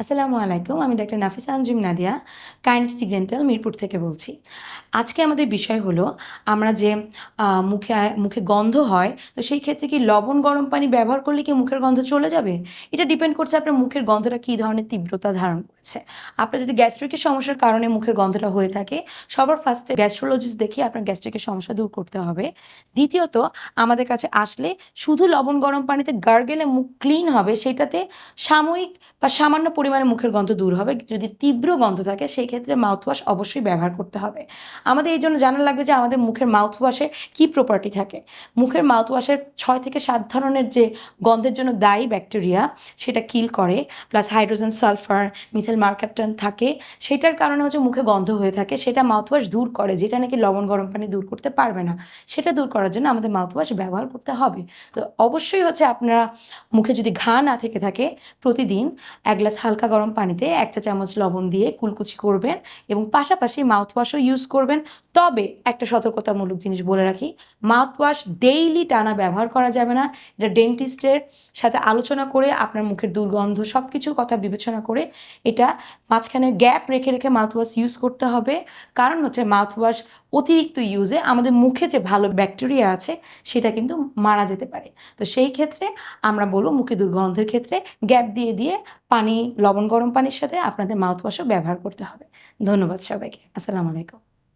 আসসালামু আলাইকুম, আমি doctor Nafisa Anjum Nadia, kinetic dental Mirpur থেকে বলছি। আজকে আমাদের বিষয় হলো, আমরা যে মুখে মুখে গন্ধ হয়, তো সেই ক্ষেত্রে কি লবণ গরম পানি ব্যবহার করলে কি মুখের গন্ধ চলে যাবে? এটা ডিপেন্ড করছে আপনার মুখের গন্ধটা কী ধরনের তীব্রতা ধারণ করেছে। আপনার যদি গ্যাস্ট্রিকের সমস্যার কারণে মুখের গন্ধটা হয়ে থাকে, সবার ফার্স্টে গ্যাস্ট্রোলজিস্ট দেখিয়ে আপনার গ্যাস্ট্রিকের সমস্যা দূর করতে হবে। দ্বিতীয়ত, আমাদের কাছে আসলে শুধু লবণ গরম পানিতে গার্গেলে মুখ ক্লিন হবে, সেটাতে সাময়িক বা সামান্য পরিমাণে মুখের গন্ধ দূর হবে। যদি তীব্র গন্ধ থাকে, সেই ক্ষেত্রে মাউথওয়াশ অবশ্যই ব্যবহার করতে হবে। আমাদের এই জন্য জানা লাগবে যে, আমাদের মুখের মাউথওয়াশে কী প্রপার্টি থাকে? মুখের মাউথওয়াশের ছয় থেকে সাত ধরনের যে গন্ধের জন্য দায়ী ব্যাকটেরিয়া সেটা কিল করে। Plus hydrogen sulphur methyl mercaptan থাকে। সেটার কারণে হচ্ছে মুখে গন্ধ হয়ে থাকে। সেটা মাউথওয়াশ দূর করে। যেটা নাকি লবণ, গরম পানি দূর করতে পারবে না। সেটা দূর করার জন্য আমাদের মাউথওয়াশ ব্যবহার করতে হবে। তো অবশ্যই হচ্ছে আপনারা মুখে যদি ঘা না থেকে থাকে, প্রতিদিন এক গ্লাস হালকা গরম পানিতে এক চা চামচ লবণ দিয়ে কুলকুচি করবেন এবং পাশাপাশি মাউথওয়াশও ইউজ করবেন। তবে একটা সতর্কতামূলক জিনিস বলে রাখি মাউথওয়াশ ডেইলি টানা ব্যবহার করা যাবে না। এটা ডেন্টিস্টের সাথে আলোচনা করে, আপনার মুখের দুর্গন্ধ সব কিছুর কথা বিবেচনা করে এটা মাঝখানে গ্যাপ রেখে রেখে মাউথওয়াশ ইউজ করতে হবে। কারণ হচ্ছে মাউথওয়াশ অতিরিক্ত ইউজে আমাদের মুখে যে ভালো ব্যাকটেরিয়া আছে, সেটা কিন্তু মারা যেতে পারে। তো সেই ক্ষেত্রে আমরা বলব মুখে দুর্গন্ধের ক্ষেত্রে গ্যাপ দিয়ে দিয়ে পানি লবণ গরম পানির সাথে আপনাদের মাউথওয়াশও ব্যবহার করতে হবে। ধন্যবাদ সবাইকে। আসসালামু আলাইকুম।